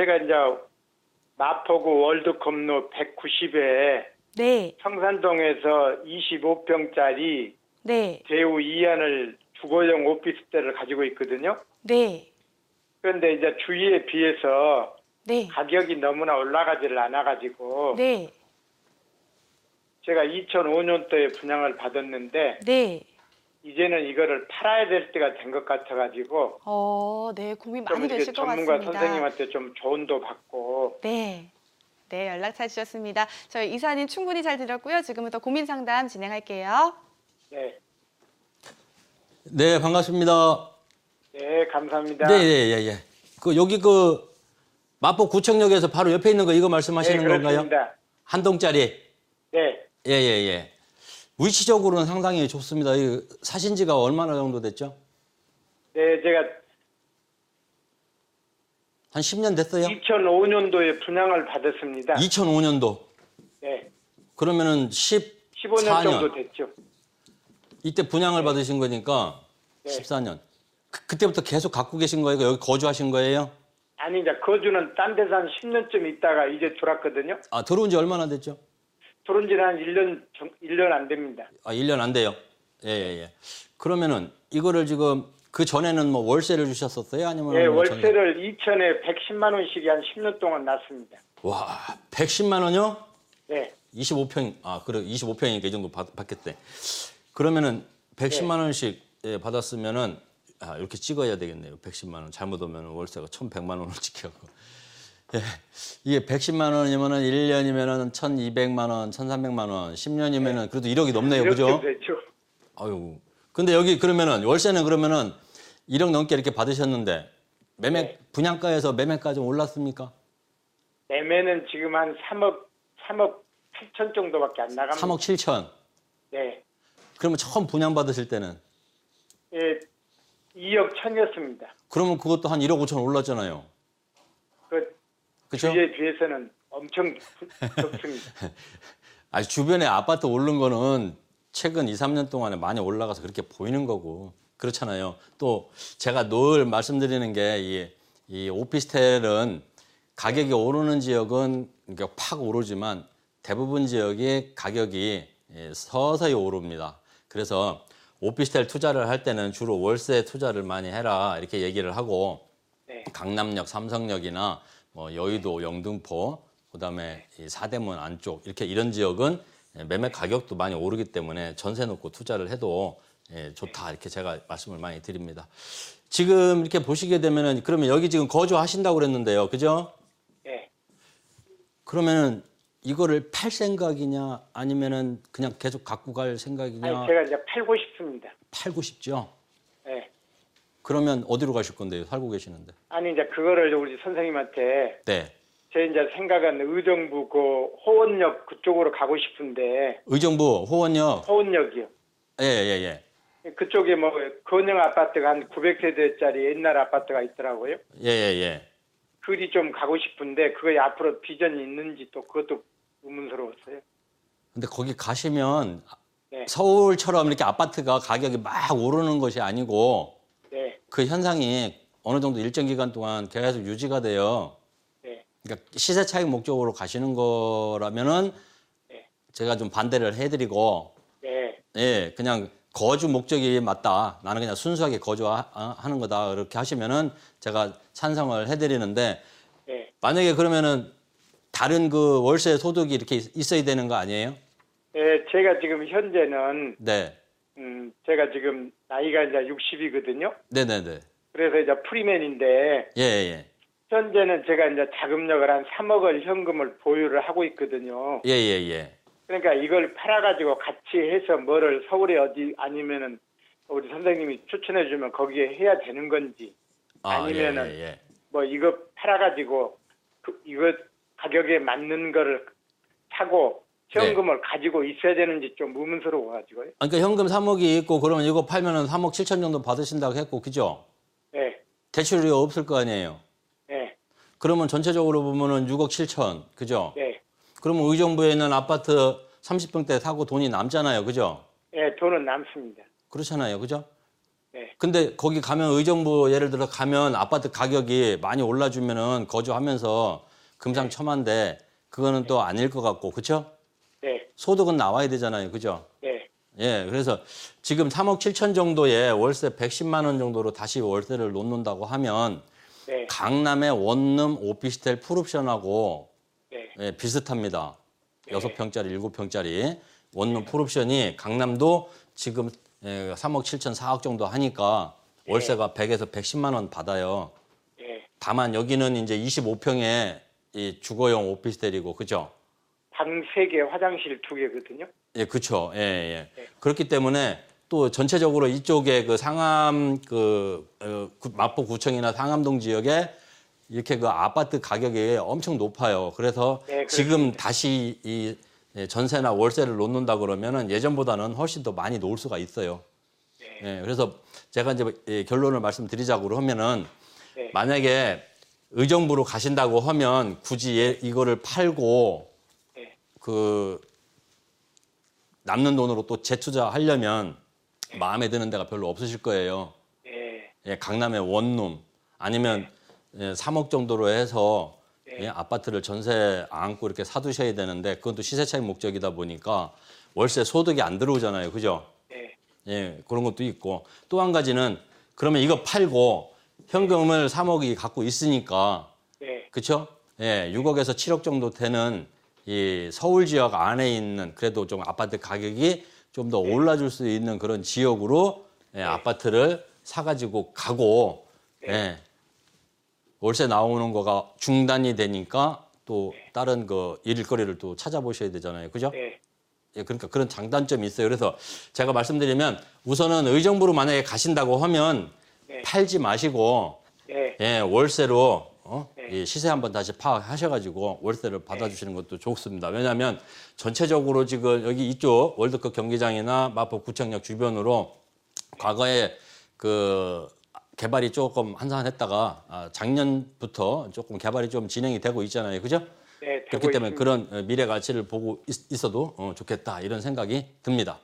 제가 이제 마포구 월드컵로 190에 네, 청산동에서 25평짜리 네, 대우 2안을 주거용 오피스텔을 가지고 있거든요. 네, 그런데 이제 주위에 비해서 네, 가격이 너무나 올라가지를 않아가지고 네, 제가 2005년도에 분양을 받았는데 네. 이제는 이거를 팔아야 될 때가 된 것 같아가지고 어, 네, 고민 좀 많이 이렇게 되실 것 전문가 같습니다. 선생님한테 좀 조언도 받고 네. 네, 연락 잘 주셨습니다. 저희 이사님 충분히 잘 들었고요. 지금부터 고민 상담 진행할게요. 네, 네, 반갑습니다. 네 감사합니다. 네, 예, 예, 예. 그 여기 그 마포 구청역에서 바로 옆에 있는 거 이거 말씀하시는 네, 건가요? 그렇습니다. 한 동짜리. 네, 예, 예, 예. 위치적으로는 상당히 좋습니다. 이 사신 지가 얼마나 정도 됐죠? 네 제가 한 10년 됐어요? 2005년도에 분양을 받았습니다. 2005년도. 네, 그러면은 10 15년 정도 14년. 됐죠. 이때 분양을 받으신 거니까 네. 14년. 그, 그때부터 계속 갖고 계신 거예요? 여기 거주하신 거예요? 아니 이제 거주는 딴 데서 한 10년쯤 있다가 이제 들어왔거든요. 아, 들어온 지 얼마나 됐죠? 들어온 지는 한 1년, 정, 1년 안 됩니다. 아, 1년 안 돼요. 예, 예, 예. 그러면은 이거를 지금 그 전에는 뭐 월세를 주셨었어요? 아니면 예, 뭐 전- 월세를 2천에 110만 원씩이 한 10년 동안 났습니다. 와, 110만 원요? 네, 25평 아, 그래 25평이니까 이 정도 받, 받겠대. 그러면은 110만 네. 원씩 예, 받았으면은 아, 이렇게 찍어야 되겠네요. 110만 원. 잘못 오면 월세가 1,100만 원을 찍혀고. 예. 이게 110만 원이면은 1년이면은 1,200만 원, 1,300만 원, 10년이면은 그래도 1억이 넘네요. 그죠? 아유. 근데 여기 그러면은 월세는 그러면은 1억 넘게 이렇게 받으셨는데 매매 네. 분양가에서 매매가 좀 올랐습니까? 매매는 지금 한 3억, 3억 8천 정도밖에 안 나갑니다. 3억 7천. 네, 그러면 처음 분양 받으실 때는 예, 2억 천이었습니다. 그러면 그것도 한 1억 5천 올랐잖아요. 그 그죠? 주위에 비해서는 엄청 좋습니다. 아니 주변에 아파트 오른 거는 최근 2, 3년 동안에 많이 올라가서 그렇게 보이는 거고 그렇잖아요. 또 제가 늘 말씀드리는 게이 이 오피스텔은 가격이 오르는 지역은 이게 팍 오르지만 대부분 지역이 가격이 예, 서서히 오릅니다. 그래서 오피스텔 투자를 할 때는 주로 월세 투자를 많이 해라 이렇게 얘기를 하고 네, 강남역, 삼성역이나 뭐 여의도, 영등포, 그다음에 이 사대문 안쪽 이렇게 이런 지역은 매매 가격도 많이 오르기 때문에 전세 놓고 투자를 해도 예, 좋다 이렇게 제가 말씀을 많이 드립니다. 지금 이렇게 보시게 되면은 그러면 여기 지금 거주하신다고 그랬는데요, 그죠? 네. 그러면은 이거를 팔 생각이냐 아니면은 그냥 계속 갖고 갈 아니, 생각이냐 제가 이제 팔고 싶습니다. 팔고 싶죠? 네. 그러면 어디로 가실 건데요? 살고 계시는데? 아니 이제 그거를 우리 선생님한테 네. 제 이제 생각은 의정부 그 호원역 그쪽으로 가고 싶은데 의정부 호원역 호원역이요. 예, 예, 예. 그쪽에 뭐 건영 아파트가 한 900세대짜리 옛날 아파트가 있더라고요. 예, 예, 예. 그리 좀 가고 싶은데 그거에 앞으로 비전이 있는지 또 그것도 의문스러웠어요. 근데 거기 가시면 네. 서울처럼 이렇게 아파트가 가격이 막 오르는 것이 아니고 네, 그 현상이 어느 정도 일정 기간 동안 계속 유지가 돼요. 네, 그러니까 시세 차익 목적으로 가시는 거라면은 네. 제가 좀 반대를 해드리고 네, 예, 그냥 거주 목적이 맞다. 나는 그냥 순수하게 거주하는 거다. 이렇게 하시면은 제가 찬성을 해드리는데 네. 만약에 그러면은 다른 그 월세 소득이 이렇게 있어야 되는 거 아니에요? 네, 제가 지금 현재는 네, 음, 제가 지금 나이가 이제 60이거든요. 네, 네, 네. 그래서 이제 프리맨인데 예, 예, 현재는 제가 이제 자금력을 한 3억을 현금을 보유를 하고 있거든요. 예, 예, 예. 그러니까 이걸 팔아가지고 같이 해서 뭐를 서울에 어디 아니면은 우리 선생님이 추천해주면 거기에 해야 되는 건지 아, 아니면은 예, 예, 뭐 이거 팔아가지고 그 이거 가격에 맞는 거를 사고 현금을 가지고 있어야 되는지 좀 의문스러워가지고요. 아, 그러니까 현금 3억이 있고 그러면 이거 팔면은 3억 7천 정도 받으신다고 했고 그죠? 네, 대출이 없을 거 아니에요. 네, 그러면 전체적으로 보면은 6억 7천, 그죠? 네, 그러면 의정부에 있는 아파트 30평대 사고 돈이 남잖아요, 그죠? 네, 돈은 남습니다. 그렇잖아요, 그죠? 네. 근데 거기 가면 의정부 예를 들어 가면 아파트 가격이 많이 올라주면은 거주하면서 금상첨화인데 그거는 또 아닐 것 같고 그렇죠? 네. 소득은 나와야 되잖아요, 그죠? 네. 예, 그래서 지금 3억 7천 정도의 월세 110만 원 정도로 다시 월세를 놓는다고 하면 네. 강남의 원룸 오피스텔 풀옵션하고 네. 예, 비슷합니다. 네. 여섯 평짜리 일곱 평짜리 원룸 풀옵션이 강남도 지금 예, 3억 7천 4억 정도 하니까 월세가 100에서 110만 원 받아요. 네. 다만 여기는 이제 25평의 이 주거용 오피스텔이고 그죠? 방 3개, 화장실 2개거든요. 예, 그렇죠. 예, 예. 네. 그렇기 때문에 또 전체적으로 이쪽에 그 상암 그 어, 구- 마포구청이나 상암동 지역에 이렇게 그 아파트 가격이 엄청 높아요. 그래서 네, 지금 다시 이 예, 전세나 월세를 놓는다 그러면은 예전보다는 훨씬 더 많이 놓을 수가 있어요. 네. 예, 그래서 제가 이제 예, 결론을 말씀드리자고 하면은 네. 만약에 의정부로 가신다고 하면 굳이 얘- 이거를 팔고 네. 그 남는 돈으로 또 재투자하려면 마음에 드는 데가 별로 없으실 거예요. 네. 예, 강남의 원룸 아니면 예, 3억 정도로 해서 네. 예, 아파트를 전세 안고 이렇게 사두셔야 되는데 그건 또 시세 차익 목적이다 보니까 월세 소득이 안 들어오잖아요. 그죠? 네. 예, 그런 것도 있고 또 한 가지는 그러면 이거 팔고 현금을 3억이 갖고 있으니까 네. 그렇죠? 예, 6억에서 7억 정도 되는 이 서울 지역 안에 있는 그래도 좀 아파트 가격이 좀 더 올라줄 수 있는 그런 지역으로 예, 아파트를 사가지고 가고 예, 월세 나오는 거가 중단이 되니까 또 다른 그 일거리를 또 찾아보셔야 되잖아요, 그죠? 네. 예, 그러니까 그런 장단점이 있어요. 그래서 제가 말씀드리면 우선은 의정부로 만약에 가신다고 하면 네. 팔지 마시고 네. 예, 월세로 어? 네. 이 시세 한번 다시 파악하셔가지고 월세를 받아주시는 것도 좋습니다. 왜냐하면 전체적으로 지금 여기 이쪽 월드컵 경기장이나 마포 구청역 주변으로 과거에 그 개발이 조금 한산했다가 아, 작년부터 조금 개발이 좀 진행이 되고 있잖아요, 그죠? 네. 그렇기 때문에 있습니다. 그런 어, 미래 가치를 보고 있, 어도 좋겠다 이런 생각이 듭니다.